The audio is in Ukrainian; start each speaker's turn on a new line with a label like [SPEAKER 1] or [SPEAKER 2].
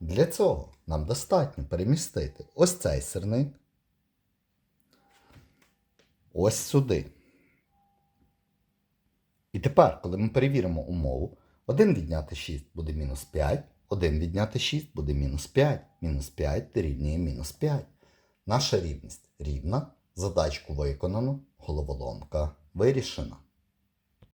[SPEAKER 1] Для цього нам достатньо перемістити ось цей сирник ось сюди. І тепер, коли ми перевіримо умову, 1 відняти 6 буде мінус 5, 1 відняти 6 буде мінус 5, мінус 5 дорівнює мінус 5. Наша рівність рівна, задачку виконано, головоломка вирішена.